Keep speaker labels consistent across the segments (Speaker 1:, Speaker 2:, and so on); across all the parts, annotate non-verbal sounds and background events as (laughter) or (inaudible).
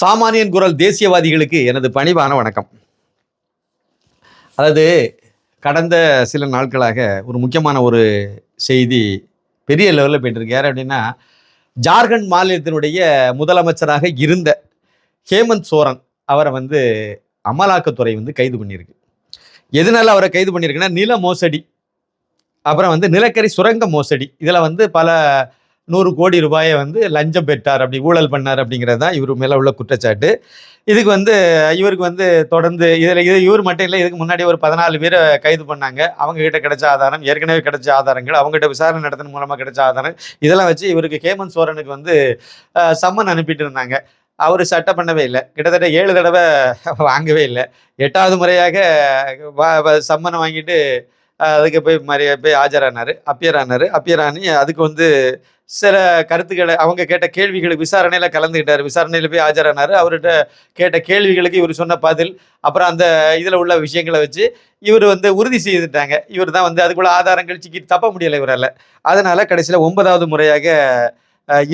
Speaker 1: சாமானியன் குரல் தேசியவாதிகளுக்கு எனது பணிவான வணக்கம். அதாவது கடந்த சில நாட்களாக ஒரு முக்கியமான ஒரு செய்தி பெரிய லெவலில் போயிட்டுருக்கு யார் அப்படின்னா ஜார்க்கண்ட் மாநிலத்தினுடைய முதலமைச்சராக இருந்த ஹேமந்த் சோரன் அவரை வந்து அமலாக்கத்துறை வந்து கைது பண்ணியிருக்கு. எதனால அவரை கைது பண்ணியிருக்குன்னா நில மோசடி அப்புறம் வந்து நிலக்கரி சுரங்க மோசடி இதில் வந்து பல நூறு கோடி ரூபாயை வந்து லஞ்சம் பெற்றார் அப்படி ஊழல் பண்ணார் அப்படிங்கிறது தான் இவர் மேலே உள்ள குற்றச்சாட்டு. இதுக்கு வந்து இவருக்கு வந்து தொடர்ந்து இதில் இது இவர் மட்டும் இல்லை இதுக்கு முன்னாடி ஒரு பதினாலு பேரை கைது பண்ணாங்க. அவங்க கிட்ட கிடைச்ச ஆதாரம் ஏற்கனவே கிடைச்ச ஆதாரங்கள் அவங்ககிட்ட விசாரணை நடத்தின மூலமாக கிடைச்ச ஆதாரம் இதெல்லாம் வச்சு இவருக்கு ஹேமந்த் சோரனுக்கு வந்து சம்மன் அனுப்பிட்டு இருந்தாங்க. அவர் சட்டை பண்ணவே இல்லை. கிட்டத்தட்ட ஏழு தடவை வாங்கவே இல்லை. எட்டாவது முறையாக வா- வ- சம்மனை வாங்கிட்டு அதுக்கு போய் மாதிரியே போய் ஆஜரானார். அப்பியர் ஆனார் அப்பியர் ஆனி அதுக்கு வந்து சில கருத்துக்களை அவங்க கேட்ட கேள்விகளுக்கு விசாரணையில் கலந்துக்கிட்டார் விசாரணையில் போய் ஆஜரானார். அவர்கிட்ட கேட்ட கேள்விகளுக்கு இவர் சொன்ன பதில் அப்புறம் அந்த இதில் உள்ள விஷயங்களை வச்சு இவர் வந்து உறுதி செய்துட்டாங்க. இவர் தான் வந்து அதுக்குள்ள ஆதாரங்கள் சிக்கி தப்ப முடியலை இவரால். அதனால் கடைசியில் ஒன்பதாவது முறையாக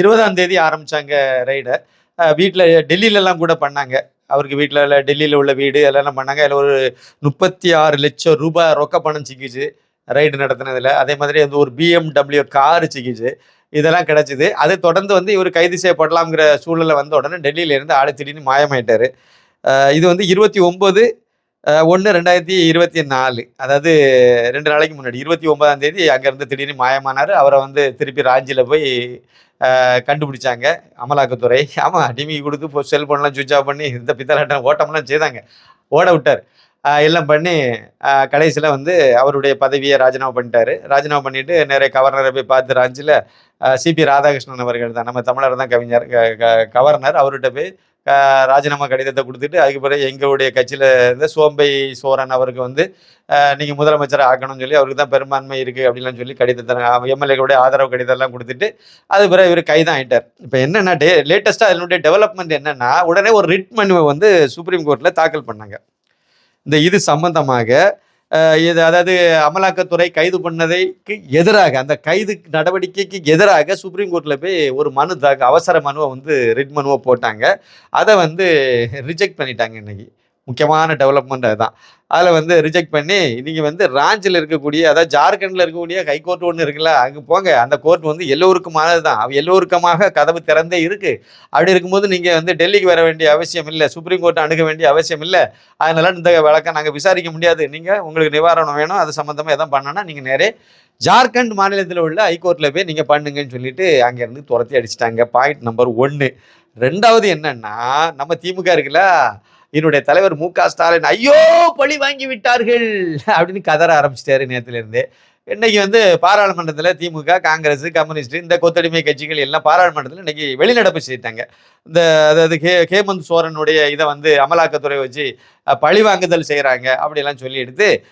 Speaker 1: இருபதாம் தேதி ஆரம்பித்தாங்க ரைடை வீட்டில் டெல்லியிலலாம் கூட பண்ணாங்க. அவருக்கு வீட்டில் டெல்லியில் உள்ள வீடு எல்லாம் பண்ணாங்க? அதில் ஒரு முப்பத்தி ஆறு லட்சம் ரூபாய் ரொக்க பணம் சிக்கிச்சு. ரைடு நடத்தினதில். அதே மாதிரி வந்து ஒரு பிஎம்டபிள்யூ காரு சிக்கிச்சு. இதெல்லாம் கிடச்சிது. அதை தொடர்ந்து வந்து இவர் கைது செய்யப்படலாம்ங்கிற சூழலில் வந்த உடனே டெல்லியிலேருந்து ஆடை திடீர்னு மாயமாயிட்டார். இது வந்து இருபத்தி ஒம்பது ஒன்று ரெண்டாயிரத்தி இருபத்தி நாலு. அதாவது ரெண்டு நாளைக்கு முன்னாடி இருபத்தி ஒன்பதாம் தேதி அங்கேருந்து திடீர்னு மாயமானார். அவரை வந்து திருப்பி ராஞ்சியில் போய் கண்டுபிடிச்சாங்க அமலாக்கத்துறை. ஆமாம் டிமி கொடுத்து இப்போ செல்ஃபோன்லாம் சுவிட்ச் ஆஃப் பண்ணி இந்த பித்தலாட்டம் ஓட்டம்லாம் செய்தாங்க. ஓட விட்டார். எல்லாம் பண்ணி கடைசியில் வந்து அவருடைய பதவியை ராஜினாமா பண்ணிட்டாரு. ராஜினாமா பண்ணிட்டு நிறைய கவர்னரை போய் பார்த்து ராஞ்சியில் சிபி ராதாகிருஷ்ணன் அவர்கள் தான். நம்ம தமிழர் தான் கவிஞர் க- க- கவர்னர். அவர்கிட்ட போய் ராஜினாமா கடிதத்தை கொடுத்துட்டு அதுக்கு பிறகு எங்களுடைய கட்சியில் இருந்த சோம்பை சோரன் அவருக்கு வந்து நீங்கள் முதலமைச்சர் ஆக்கணும்னு சொல்லி அவருக்கு தான் பெரும்பான்மை இருக்குது அப்படின்லாம் சொல்லி கடிதத்தை எம்எல்ஏகளுடைய ஆதரவு கடிதம்லாம் கொடுத்துட்டு அது பிறகு இவர் கைதான் ஆகிட்டார் இப்போ என்னென்னா டே லேட்டஸ்ட்டாக அதனுடைய டெவலப்மெண்ட் என்னென்னா உடனே ஒரு ரிட் மனுவை வந்து சுப்ரீம் கோர்ட்டில் தாக்கல் பண்ணாங்க. இந்த இது சம்பந்தமாக இது அதாவது அமலாக்கத்துறை கைது பண்ணதைக்கு எதிராக அந்த கைது நடவடிக்கைக்கு எதிராக சுப்ரீம் கோர்ட்டில் போய் ஒரு மனு தாக்க அவசர மனுவை வந்து ரிட் மனுவை போட்டாங்க. அதை வந்து ரிஜெக்ட் பண்ணிட்டாங்க இன்றைக்கி முக்கியமான டெவலப்மெண்ட் அதுதான். அதில் வந்து ரிஜெக்ட் பண்ணி நீங்கள் வந்து ராஞ்சில் இருக்கக்கூடிய அதாவது ஜார்க்கண்டில் இருக்கக்கூடிய ஹைகோர்ட் ஒன்று இருக்குல்ல அங்கே போங்க. அந்த கோர்ட் வந்து எல்லோருக்குமானது தான் அவ எல்லோருக்குமாக கதவு திறந்தே இருக்குது அப்படி இருக்கும்போது நீங்கள் வந்து டெல்லிக்கு வர வேண்டிய அவசியம் இல்லை சுப்ரீம் கோர்ட்டை அணுக வேண்டிய அவசியம் இல்லை. அதனால் இந்த வழக்கம் நாங்கள் விசாரிக்க முடியாது. நீங்கள் உங்களுக்கு நிவாரணம் வேணும். அது சம்மந்தமாக எதாவது பண்ணனா நீங்கள் நேரே ஜார்க்கண்ட் மாநிலத்தில் உள்ள ஹைகோர்ட்டில் போய் நீங்கள் பண்ணுங்கன்னு சொல்லிட்டு அங்கேருந்து துரத்தி அடிச்சிட்டாங்க. பாயிண்ட் நம்பர் ஒன்று ரெண்டாவது என்னென்னா நம்ம திமுக இருக்குல்ல என்னுடைய தலைவர் மு க ஸ்டாலின் ஐயோ பழி வாங்கி விட்டார்கள். அப்படின்னு கதற ஆரம்பிச்சிட்டாரு நேரத்திலிருந்து இருந்து இன்னைக்கு வந்து பாராளுமன்றத்தில் திமுக காங்கிரஸ் கம்யூனிஸ்ட் இந்த கொத்தடிமை கட்சிகள் எல்லாம் பாராளுமன்றத்தில் இன்னைக்கு வெளிநடப்பு செய்தாங்க இந்த அதாவது ஹே ஹேமந்த் சோரனுடைய இதை வந்து அமலாக்கத்துறை வச்சு பழிவாங்குதல் பழி வாங்குதல் செய்கிறாங்க அப்படிலாம் சொல்லி எடுத்து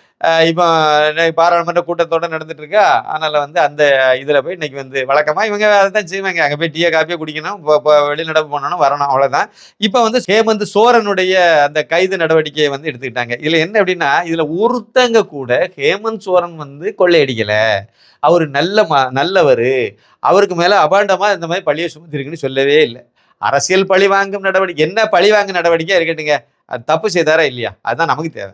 Speaker 1: இப்போ பாராளுமன்ற கூட்டத்தோடு நடந்துட்டு இருக்கா அதனால் வந்து அந்த இதில் போய் இன்றைக்கி வந்து வழக்கமாக இவங்க அதை தான் செய்வாங்க. அங்கே போய் டீயை காப்பியை குடிக்கணும் இப்போ- இப்போ வெளிநடப்பு பண்ணணும் வரணும் அவ்வளோதான் இப்போ வந்து ஹேமந்த் சோரனுடைய அந்த கைது நடவடிக்கையை வந்து எடுத்துக்கிட்டாங்க. இதில் என்ன அப்படின்னா இதில் ஒருத்தங்க கூட ஹேமந்த் சோரன் வந்து கொள்ளையடிக்கலை. அவர் நல்ல ம நல்லவர். அவருக்கு மேலே அபாண்டமாக இந்த மாதிரி பழியை சுமத்திருக்குன்னு சொல்லவே இல்லை. அரசியல் பழி வாங்கும் நடவடிக்கை என்ன பழி வாங்கும் நடவடிக்கையாக இருக்கட்டுங்க. அது தப்பு செய்தாரா இல்லையா? அதுதான் நமக்கு தேவை.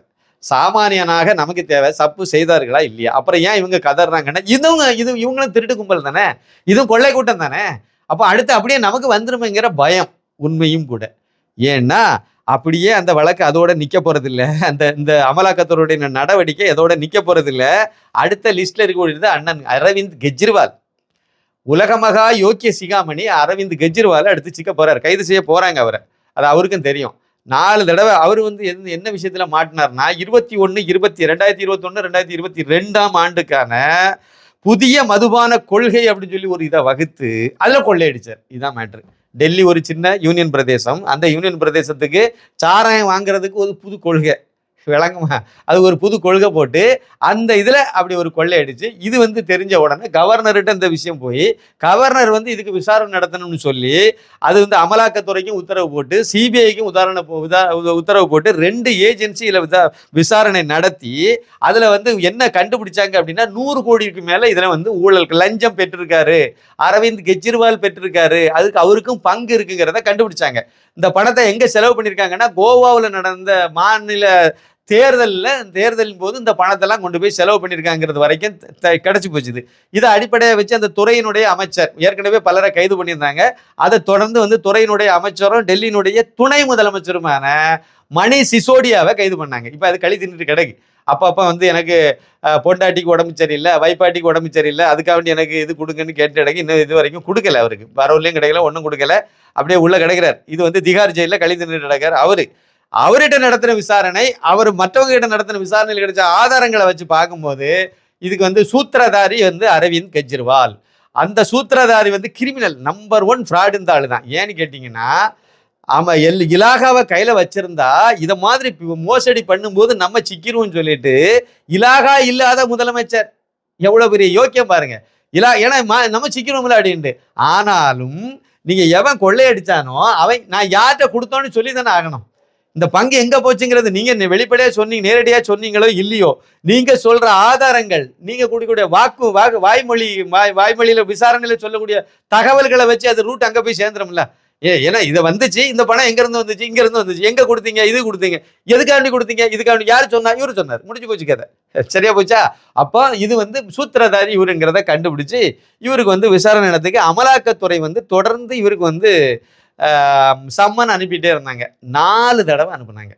Speaker 1: சாமானியனாக நமக்கு தேவை தப்பு செய்தார்களா இல்லையா? அப்புறம் ஏன் இவங்க கதறாங்கன்னா இதுவும் இது இவங்களும் திருட்டு கும்பல் தானே? இதுவும் கொள்ளை கூட்டம் தானே? அப்போ அடுத்து அப்படியே நமக்கு வந்துருமேங்கிற பயம் உண்மையும் கூட. ஏன்னா அப்படியே அந்த வழக்கு அதோட நிக்க போகிறதில்ல அந்த இந்த அமலாக்கத்துறையுடைய நடவடிக்கை அதோட நிக்க போகிறதில்ல அடுத்த லிஸ்ட்ல இருக்கக்கூடியது அண்ணன் அரவிந்த் கெஜ்ரிவால். உலகமகா யோக்கிய சிகாமணி அரவிந்த் கெஜ்ரிவால் அடுத்து சிக்க போறாரு. கைது செய்ய போறாங்க அவரை. அது அவருக்கும் தெரியும். நாலு தடவை அவர் வந்து எந்த என்ன விஷயத்துல மாட்டினார்னா இருபத்தி ஒன்று இருபத்தி ரெண்டாயிரத்தி இருபத்தொன்று ரெண்டாயிரத்தி இருபத்தி ரெண்டாம் ஆண்டுக்கான புதிய மதுபான கொள்கை அப்படின்னு சொல்லி ஒரு இதை வகுத்து அதில் கொள்ளையடிச்சார். இதுதான் மேட்ரு டெல்லி ஒரு சின்ன யூனியன் பிரதேசம். அந்த யூனியன் பிரதேசத்துக்கு சாராயம் வாங்குறதுக்கு ஒரு புது கொள்கை. விளங்குமா? அது ஒரு புது கொள்கை போட்டு அந்த இதில் அப்படி ஒரு கொள்ளை அடிச்சு இது வந்து தெரிஞ்ச உடனே கவர்னர்கிட்ட இந்த விஷயம் போய் கவர்னர் வந்து இதுக்கு விசாரணை நடத்தணும்னு சொல்லி அது வந்து அமலாக்கத்துறைக்கும் உத்தரவு போட்டு சிபிஐக்கும் உதாரண உத்தரவு போட்டு ரெண்டு ஏஜென்சியில் விசாரணை நடத்தி அதில் வந்து என்ன கண்டுபிடிச்சாங்க அப்படின்னா நூறு கோடிக்கு மேலே இதில் வந்து ஊழல் லஞ்சம் பெற்றிருக்காரு அரவிந்த் கெஜ்ரிவால் பெற்றிருக்காரு அதுக்கு அவருக்கும் பங்கு இருக்குங்கிறத கண்டுபிடிச்சாங்க. இந்த பணத்தை எங்கே செலவு பண்ணியிருக்காங்கன்னா கோவாவில் நடந்த மாநில தேர்தலில் தேர்தலின் போது இந்த பணத்தெல்லாம் கொண்டு போய் செலவு பண்ணியிருக்காங்கிறது வரைக்கும் த- போச்சுது. இதை அடிப்படையாக வச்சு அந்த துறையினுடைய அமைச்சர் ஏற்கனவே பலரை கைது பண்ணியிருந்தாங்க. அதை தொடர்ந்து வந்து துறையினுடைய அமைச்சரும் டெல்லியினுடைய துணை முதலமைச்சருமான மணி சிசோடியாவை கைது பண்ணாங்க. இப்போ அது கழி தின்னுட்டு கிடக்கு. அப்பப்போ வந்து எனக்கு பொண்டாட்டிக்கு உடம்பு சரியில்லை வைப்பாட்டிக்கு உடம்பு சரியில்லை அதுக்காக வேண்டி எனக்கு இது கொடுங்கன்னு கேட்டு கிடக்கு. இன்னும் இது வரைக்கும் கொடுக்கல அவருக்கு. வரவுலையும் கிடைக்கல ஒன்றும் கொடுக்கல. அப்படியே உள்ளே கிடைக்கிறார். இது வந்து திகார் ஜெயிலில் கழி தின்னுட்டு கிடக்கார் அவரு. அவர்கிட்ட நடத்தின விசாரணை அவர் மற்றவங்க கிட்ட நடத்தின விசாரணையில் கிடைச்ச ஆதாரங்களை வச்சு பார்க்கும்போது இதுக்கு வந்து சூத்திரதாரி வந்து அரவிந்த் கெஜ்ரிவால். அந்த சூத்திரதாரி வந்து கிரிமினல் நம்பர் ஒன் ஃப்ராடு இந்த ஆள் தான் ஏன்னு கேட்டிங்கன்னா ஆமாம் எல் இலாகாவை கையில் வச்சிருந்தா இதை மாதிரி மோசடி பண்ணும்போது நம்ம சிக்கிருவோம்னு சொல்லிட்டு இலாகா இல்லாத முதலமைச்சர். எவ்வளோ பெரிய யோக்கியம் பாருங்க. இலா ஏன்னா நம்ம சிக்கிருவோம்ல அப்படின்ட்டு. ஆனாலும் நீங்கள் எவன் கொள்ளையடித்தானோ அவன் நான் யார்கிட்ட கொடுத்தோன்னு சொல்லி தானே ஆகணும். இந்த பங்கு எங்க போச்சுங்கிறது நீங்க வெளிப்படையா சொன்னீங்க நேரடியா சொன்னீங்களோ இல்லையோ நீங்க சொல்ற ஆதாரங்கள் நீங்க கொடுக்கக்கூடிய வாக்கு வாக்கு வாய்மொழி வாய் வாய்மொழியில விசாரணையில சொல்லக்கூடிய தகவல்களை வச்சு அது ரூட் அங்க போய் சேர்ந்துரும்ல. ஏ ஏன்னா இதை வந்துச்சு இந்த பணம் எங்க இருந்து வந்துச்சு இங்க இருந்து வந்துச்சு எங்க கொடுத்தீங்க இது கொடுத்தீங்க எதுக்காண்டி கொடுத்தீங்க இதுக்காண்டி யார் சொன்னா இவரு சொன்னார். முடிஞ்சு போச்சு கதை. (laughs) சரியா போச்சா? அப்போ இது வந்து சூத்திரதாரி இவருங்கிறத கண்டுபிடிச்சு இவருக்கு வந்து விசாரணை நடத்துக்கு அமலாக்கத்துறை வந்து தொடர்ந்து இவருக்கு வந்து சம்மன் அனுப்பிட்டே இருந்தாங்க. நாலு தடவை அனுப்புனாங்க.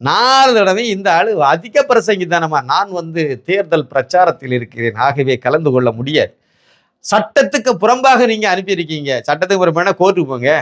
Speaker 1: நாலு தடவை இந்த ஆள் அதிக பிரசங்கிதானமா நான் வந்து தேர்தல் பிரச்சாரத்தில் இருக்கிறேன். ஆகவே கலந்து கொள்ள முடியாது. சட்டத்துக்கு புறம்பாக நீங்கள் அனுப்பியிருக்கீங்க. சட்டத்துக்கு புறம்பான கோர்ட்டுக்கு போங்க.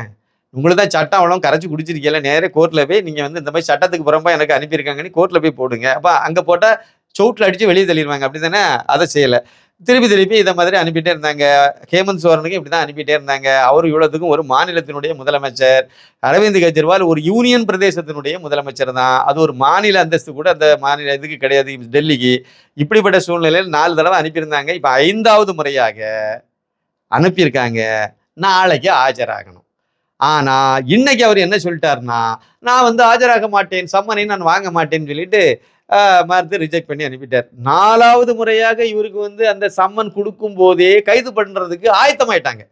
Speaker 1: உங்களுக்கு தான் சட்டம் அவ்வளோ கரைச்சி குடிச்சிருக்கீங்கள நேரே கோர்ட்டில் போய் நீங்கள் வந்து இந்த மாதிரி சட்டத்துக்கு புறம்பாக எனக்கு அனுப்பியிருக்காங்கன்னு கோர்ட்டில் போய் போடுங்க. அப்போ அங்கே போட்டால் சவுட்டில் அடித்து வெளியே தள்ளிடுவாங்க. அப்படி தானே அதை செய்யலை. திருப்பி திருப்பி இதை மாதிரி அனுப்பிட்டே இருந்தாங்க. ஹேமந்த் சோரனுக்கு இப்படி தான் அனுப்பிட்டே இருந்தாங்க. அவர் இவ்வளோத்துக்கும் ஒரு மாநிலத்தினுடைய முதலமைச்சர். அரவிந்த் கெஜ்ரிவால் ஒரு யூனியன் பிரதேசத்தினுடைய முதலமைச்சர் தான். அது ஒரு மாநில அந்தஸ்து கூட அந்த மாநில இதுக்கு கிடையாது டெல்லிக்கு. இப்படிப்பட்ட சூழ்நிலையில் நாலு தடவை அனுப்பியிருந்தாங்க. இப்போ ஐந்தாவது முறையாக அனுப்பியிருக்காங்க. நாளைக்கு ஆஜராகணும். ஆனால் இன்னைக்கு அவர் என்ன சொல்லிட்டாருன்னா நான் வந்து ஆஜராக மாட்டேன். சம்மனை நான் வாங்க மாட்டேன்னு சொல்லிட்டு மறுத்து ரிஜெக்ட் பண்ணி அனுப்பிட்டார். நாலாவது முறையாக இவருக்கு வந்து அந்த சம்மன் கொடுக்கும் போதே கைது பண்ணுறதுக்கு ஆயத்தமாயிட்டாங்க.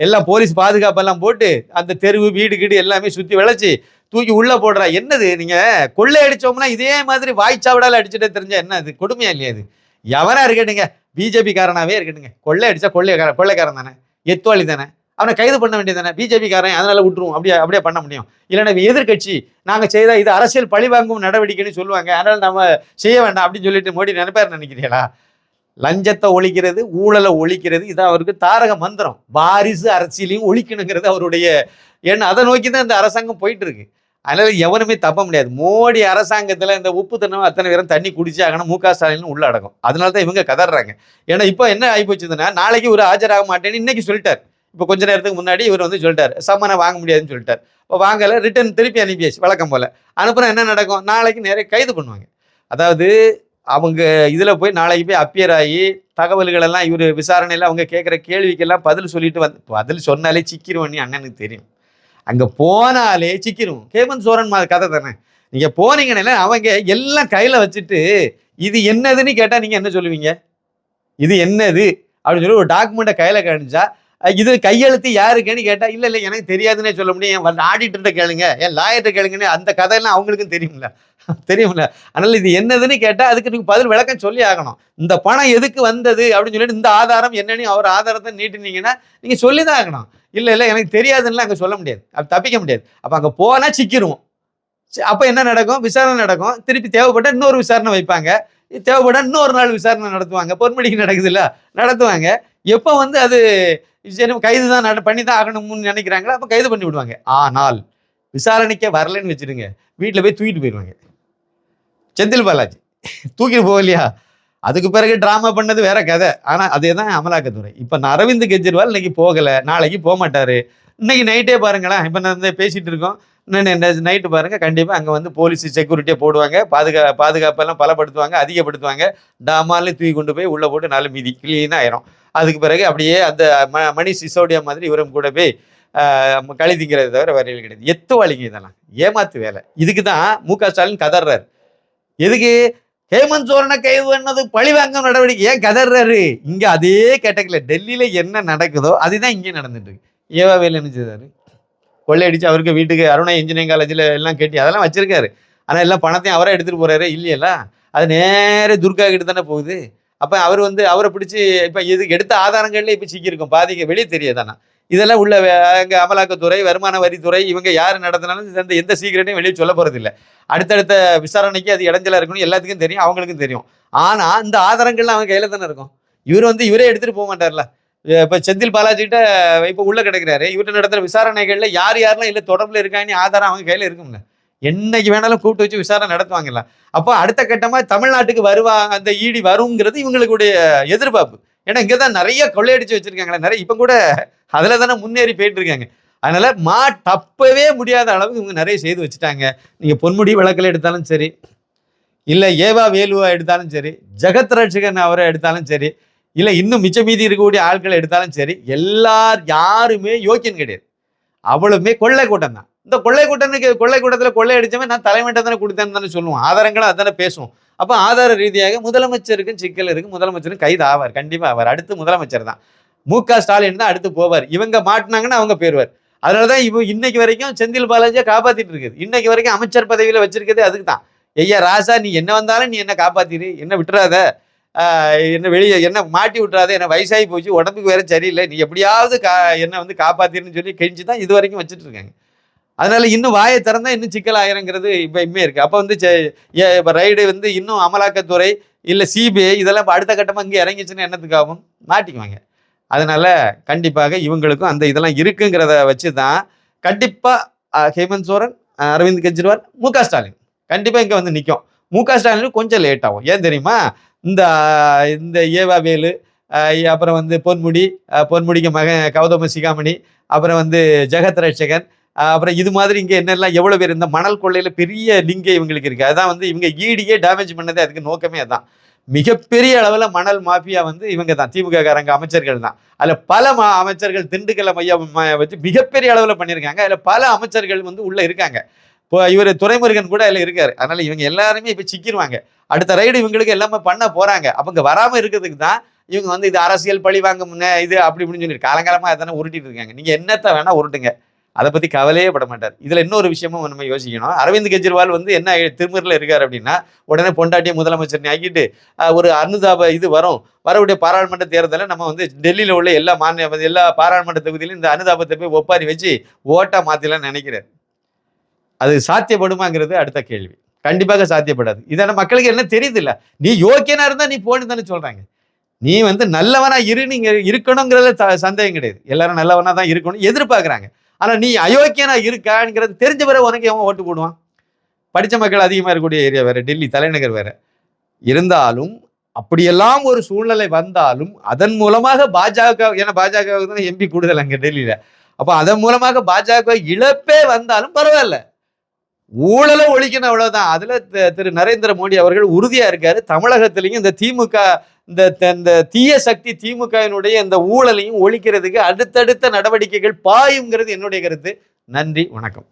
Speaker 1: எல்லாம் போலீஸ் பாதுகாப்பெல்லாம் போட்டு அந்த தெருவு வீடு கீடு எல்லாமே சுற்றி விளைச்சி தூக்கி உள்ளே போடுறா. என்னது நீங்கள் கொள்ளை அடிச்சோம்னா இதே மாதிரி வாய்ச்சாவிடால் அடிச்சுட்டே தெரிஞ்சால் என்ன அது? கொடுமையா இல்லையா அது எவனா இருக்கட்டுங்க. பிஜேபி காரனாகவே இருக்கட்டுங்க. கொள்ளை அடித்தா கொள்ளைக்கார கொள்ளைக்காரன் தானே. எத்துவாளி தானே. அவனை கைது பண்ண வேண்டியது பிஜேபிக்காரன் அதனால விட்டுருவோம். அப்படியே அப்படியே பண்ண முடியும். இல்லைன்னா எதிர்க்கட்சி. நாங்கள் செய்தால் இது அரசியல் பழிவாங்கும் நடவடிக்கைன்னு சொல்லுவாங்க. அதனால் நம்ம செய்ய வேண்டாம் அப்படின்னு சொல்லிட்டு மோடி நினைப்பார் நினைக்கிறீங்களா? லஞ்சத்தை ஒழிக்கிறது ஊழலை ஒழிக்கிறது இது அவருக்கு தாரக மந்திரம். வாரிசு அரசியலையும் ஒழிக்கணுங்கிறது அவருடைய எண்ணம். அதை நோக்கி தான் இந்த அரசாங்கம் போயிட்டு இருக்கு அதனால எவனுமே தப்ப முடியாது. மோடி அரசாங்கத்தில் இந்த உப்பு தண்ணம் அத்தனை பேரும் தண்ணி குடிச்சாங்கன்னா மு க. ஸ்டாலின் உள்ள அடங்கும் அதனால தான் இவங்க கதறாங்க. ஏன்னா இப்போ என்ன ஆகி போச்சுதுன்னா நாளைக்கு ஒரு ஆஜராக மாட்டேன்னு இன்னைக்கு சொல்லிட்டார். இப்போ கொஞ்ச நேரத்துக்கு முன்னாடி இவர் வந்து சொல்லிட்டார் சம்மனை வாங்க முடியாதுன்னு சொல்லிட்டார். இப்போ வாங்கலை ரிட்டர்ன் திருப்பி அனுப்பியாச்சு வழக்கம் போல. அனுப்புனா என்ன நடக்கும்? நாளைக்கு நிறைய கைது பண்ணுவாங்க. அதாவது அவங்க இதில் போய் நாளைக்கு போய் அப்பியர் ஆகி தகவல்களெல்லாம் இவர் விசாரணையில் அவங்க கேட்குற கேள்விக்கெல்லாம் பதில் சொல்லிட்டு வந்து பதில் சொன்னாலே சிக்கிருவோன்னு அண்ணனுக்கு தெரியும். அங்கே போனாலே சிக்கிரும் ஹேமந்த் சோரன் மாதிரி கதை தானே? நீங்கள் போனீங்கன்னா அவங்க எல்லாம் கையில் வச்சுட்டு இது என்னதுன்னு கேட்டால் நீங்கள் என்ன சொல்லுவீங்க? இது என்னது? அப்படின்னு சொல்லி ஒரு டாக்குமெண்ட்டை கையில் கணிச்சா இது கையெழுத்து யாருக்குன்னு கேட்டால் இல்லை இல்லை எனக்கு தெரியாதுன்னே சொல்ல முடியும். என் ஆடிட்டர்கிட்ட கேளுங்க. என் லாயர்கிட்ட கேளுங்கன்னு அந்த கதையெல்லாம் அவங்களுக்கும் தெரியும்ல. (laughs) தெரியும்ல. அதனால இது என்னதுன்னு கேட்டால் அதுக்கு நீங்கள் பதில் விளக்கம் சொல்லி ஆகணும். இந்த பணம் எதுக்கு வந்தது அப்படின்னு சொல்லிட்டு இந்த ஆதாரம் என்னன்னு அவர் ஆதாரத்தை நீட்டினீங்கன்னா நீங்கள் சொல்லி தான் ஆகணும். இல்லை இல்லை எனக்கு தெரியாதுன்னு அங்கே சொல்ல முடியாது. அப்படி தப்பிக்க முடியாது. அப்போ அங்கே போனால் சிக்கிடுவோம் அப்போ என்ன நடக்கும்? விசாரணை நடக்கும். திருப்பி தேவைப்பட்ட இன்னொரு விசாரணை வைப்பாங்க. தேவைப்பட இன்னொரு நாள் விசாரணை நடத்துவாங்க. பொன்முடிக்கு நடக்குதுல்ல நடத்துவாங்க. எப்போ வந்து அது சரி கைது தான் நட பண்ணி தான் ஆகணும்னு நினைக்கிறாங்களோ அப்போ கைது பண்ணி விடுவாங்க. ஆனால் விசாரணைக்கே வரலைன்னு வச்சுருங்க வீட்டில் போய் தூக்கிட்டு போயிடுவாங்க. செந்தில் பாலாஜி. தூக்கிட்டு போகலையா? அதுக்கு பிறகு ட்ராமா பண்ணது வேற கதை. ஆனால் அதே தான் அமலாக்கத்துறை. இப்போ நான் அரவிந்த் கெஜ்ரிவால் இன்னைக்கு போகலை. நாளைக்கு போக மாட்டார். இன்னைக்கு நைட்டே பாருங்களேன். இப்போ நான் வந்து இருக்கோம். இருக்கோம் நைட்டு பாருங்கள் கண்டிப்பாக அங்கே வந்து போலீஸ் செக்யூரிட்டியை போடுவாங்க. பாதுகா பாதுகாப்பெல்லாம் பலப்படுத்துவாங்க அதிகப்படுத்துவாங்க. டாமாலே தூக்கி கொண்டு போய் உள்ளே போட்டு நாலு மீதி கிளீனாக ஆயிரும். அதுக்கு பிறகு அப்படியே அந்த ம மணி சிசோடியா மாதிரி இவரும் கூட போய் ஆஹ், தவிர வரையில் கிடையாது. எத்து வழிங்க இதெல்லாம். ஏமாத்து வேலை. இதுக்கு தான் மு க. ஸ்டாலின் கதர்றாரு. எதுக்கு? ஹேமந்த் சோரனை கைது பண்ணது பழிவாங்கும் நடவடிக்கை. ஏன் கதர்றாரு? இங்கே அதே கேட்டகரியில் டெல்லியில் என்ன நடக்குதோ அதுதான் இங்கே நடந்துட்டு இருக்கு. ஏவா வேலை என்ன கொள்ளையடிச்சு அவருக்கு வீட்டுக்கு அருணா இன்ஜினியரிங் காலேஜில் எல்லாம் கட்டி அதெல்லாம் வச்சிருக்காரு. ஆனால் எல்லாம் பணத்தையும் அவரே எடுத்துகிட்டு போகிறாரு இல்லையெல்லாம் அது நேரே துர்கா கிட்ட தானே போகுது. அப்போ அவர் வந்து அவரை பிடிச்சி இப்போ இது எடுத்த ஆதாரங்கள்லேயே இப்போ சிக்கியிருக்கும். பாதிக்க வெளியே தெரியாதானா? இதெல்லாம் உள்ள அங்கே அமலாக்கத்துறை வருமான வரித்துறை இவங்க யார் நடத்தினாலும் இந்த எந்த சீக்கிரட்டையும் வெளியே சொல்ல போகிறதில்ல அடுத்தடுத்த விசாரணைக்கு அது இடைஞ்சலாக இருக்கணும் எல்லாத்துக்கும் தெரியும் அவங்களுக்கும் தெரியும். ஆனால் இந்த ஆதாரங்கள்லாம் அவங்க கையில் தானே இருக்கும்? இவர் வந்து இவரே எடுத்துகிட்டு போக மாட்டார்ல. இப்போ செந்தில் பாலாஜிகிட்ட இப்போ உள்ளே கிடக்குறாரு. இவர்கிட்ட நடத்துகிற விசாரணைகளில் யார் யாரெல்லாம் இல்லை தொடர்பில் இருக்காங்கன்னு ஆதாரம் அவங்க கையில் இருக்குங்க என்னைக்கு வேணாலும் கூப்பிட்டு வச்சு விசாரணை நடத்துவாங்கல்ல. அப்போ அடுத்த கட்டமாக தமிழ்நாட்டுக்கு வருவாங்க அந்த ஈடி வருங்கிறது இவங்களுடைய எதிர்பார்ப்பு. ஏன்னா இங்கே தான் நிறைய கொள்ளையடிச்சு வச்சுருக்காங்களே நிறைய இப்போ கூட அதில் தானே முன்னேறி போயிட்டு இருக்காங்க அதனால் மா தப்பவே முடியாத அளவுக்கு இவங்க நிறைய செய்து வச்சுட்டாங்க. நீங்கள் பொன்முடி விளக்கில் எடுத்தாலும் சரி இல்லை ஏவா வேலுவா எடுத்தாலும் சரி ஜெகத் ரட்சகன் அவரை எடுத்தாலும் சரி இல்லை இன்னும் மிச்ச மீதி இருக்கக்கூடிய ஆட்களை எடுத்தாலும் சரி எல்லார் யாருமே யோக்கியம் கிடையாது. அவ்வளவுமே கொள்ளை கூட்டம் தான். இந்த கொள்ளை கூட்டனுக்கு கொள்ளை கூட்டத்தில் கொள்ளை நான் தலைமையிட்ட தானே கொடுத்தேன்னு தானே சொல்லுவோம் ஆதாரங்களும் அதானே பேசுவோம். அப்போ ஆதார ரீதியாக முதலமைச்சருக்கும் சிக்கல் இருக்கு முதலமைச்சரும் கைது ஆவார். கண்டிப்பாக ஆவார் அடுத்து முதலமைச்சர் தான். மு க ஸ்டாலின் தான் அடுத்து போவார். இவங்க மாட்டினாங்கன்னு அவங்க போயிருவார். அதனால தான் இவ இன்னைக்கு வரைக்கும் செந்தில் பாலாஜியை காப்பாத்திட்டு இருக்குது. இன்னைக்கு வரைக்கும் அமைச்சர் பதவியில் வச்சிருக்கிறது அதுக்கு தான். ஐயா ராசா நீ என்ன வந்தாலும் நீ என்ன காப்பாத்திரு. என்ன விட்டுறாத. என்ன வெளியே என்ன மாட்டி விட்டுறாத. என்ன வயசாகி போச்சு. உடம்புக்கு வேற சரியில்லை. நீ எப்படியாவது கா என்ன வந்து காப்பாத்திருன்னு சொல்லி கெஞ்சி தான் இது வரைக்கும் வச்சுட்டு இருக்காங்க. அதனால இன்னும் வாயை திறந்தா இன்னும் சிக்கல் ஆயிரங்கிறது இப்போ இம்மே இருக்கு. அப்போ வந்து செ- ஏ- ரைடு வந்து இன்னும் அமலாக்கத்துறை இல்லை சிபிஐ இதெல்லாம் அடுத்த கட்டமாக இங்கே இறங்கிச்சுன்னா என்னத்துக்காகும்? மாட்டிக்குவாங்க. அதனால கண்டிப்பாக இவங்களுக்கும் அந்த இதெல்லாம் இருக்குங்கிறத வச்சு தான் கண்டிப்பாக ஹேமந்த் சோரன் அரவிந்த் கெஜ்ரிவால் மு க ஸ்டாலின் கண்டிப்பாக இங்கே வந்து நிற்கும் மு க ஸ்டாலினுக்கு கொஞ்சம் லேட் ஆகும். ஏன் தெரியுமா? இந்த இந்த ஏவா வேலு அப்புறம் வந்து பொன்முடி பொன்முடிக்கு மகன் கௌதம சிகாமணி அப்புறம் வந்து ஜெகத் ரட்சகன் அப்புறம் இது மாதிரி இங்கே என்னெல்லாம் எவ்வளோ பேர் இந்த மணல் கொள்ளையில் பெரிய லிங்கே இவங்களுக்கு இருக்குது அதான் வந்து இவங்க ஈடியே டேமேஜ் பண்ணதே அதுக்கு நோக்கமே அதான். மிகப்பெரிய அளவில் மணல் மாஃபியா வந்து இவங்க தான் திமுக காரங்க அமைச்சர்கள் தான். அதில் பல மா அமைச்சர்கள் திண்டுக்கலை மையம் வச்சு மிகப்பெரிய அளவில் பண்ணியிருக்காங்க. அதில் பல அமைச்சர்கள் வந்து உள்ளே இருக்காங்க. இப்போ இவர் துரைமுருகன் கூட அதில் இருக்கார். அதனால் இவங்க எல்லாருமே இப்போ சிக்கிடுவாங்க அடுத்த ரைடு இவங்களுக்கு எல்லாமே பண்ண போகிறாங்க அப்போ இங்கே வராமல் இருக்கிறதுக்கு தான் இவங்க வந்து இது அரசியல் பழி வாங்க முன்னே இது அப்படி இப்படின்னு சொல்லி காலங்காலமாக அதானே உருட்டிட்டு இருக்காங்க. நீங்கள் என்னத்தை வேணால் உருட்டுங்க. அதை பற்றி கவலையே பட மாட்டார். இதில் இன்னொரு விஷயமும் நம்ம யோசிக்கணும். அரவிந்த் கெஜ்ரிவால் வந்து என்ன திருமூரில் இருக்கார் அப்படின்னா உடனே பொண்டாட்டிய முதலமைச்சர் ஆக்கிட்டு ஒரு அனுதாப இது வரும். வரக்கூடிய பாராளுமன்ற தேர்தலில் நம்ம வந்து டெல்லியில் உள்ள எல்லா மாநில எல்லா பாராளுமன்ற தொகுதியிலும் இந்த அனுதாபத்தை போய் ஒப்பாரி வச்சு ஓட்டா மாத்திலாம் நினைக்கிறார். அது சாத்தியப்படுமாங்கிறது அடுத்த கேள்வி. கண்டிப்பாக சாத்தியப்படாது. இதான மக்களுக்கு என்ன தெரியுது இல்லை? நீ யோக்கியனா இருந்தா நீ போன்னு தானே சொல்றாங்க. நீ வந்து நல்லவனா இரு நீங்க இருக்கணுங்கிறதுல சந்தேகம் கிடையாது. எல்லாரும் நல்லவனா தான் இருக்கணும் எதிர்பார்க்குறாங்க. ஆனால் நீ அயோக்கியனா இருக்காங்கிறது தெரிஞ்ச பிறகு உனக்கு எவன் ஓட்டு போடுவான்? படித்த மக்கள் அதிகமாக இருக்கக்கூடிய ஏரியா வேறு டெல்லி தலைநகர் வேறு. இருந்தாலும் அப்படியெல்லாம் ஒரு சூழ்நிலை வந்தாலும் அதன் மூலமாக பாஜக ஏன்னா பாஜக தான் எம்பி கூடுதல் அங்கே டெல்லியில். அப்போ அதன் மூலமாக பாஜக இழப்பே வந்தாலும் பரவாயில்ல. ஊழலை ஒழிக்கணும் அவ்வளவுதான். அதுல திரு நரேந்திர மோடி அவர்கள் உறுதியா இருக்காரு. தமிழகத்திலையும் இந்த திமுக இந்த த- இந்த தீய சக்தி திமுகவினுடைய இந்த ஊழலையும் ஒழிக்கிறதுக்கு அடுத்தடுத்த நடவடிக்கைகள் பாயுங்கிறது என்னுடைய கருத்து. நன்றி வணக்கம்.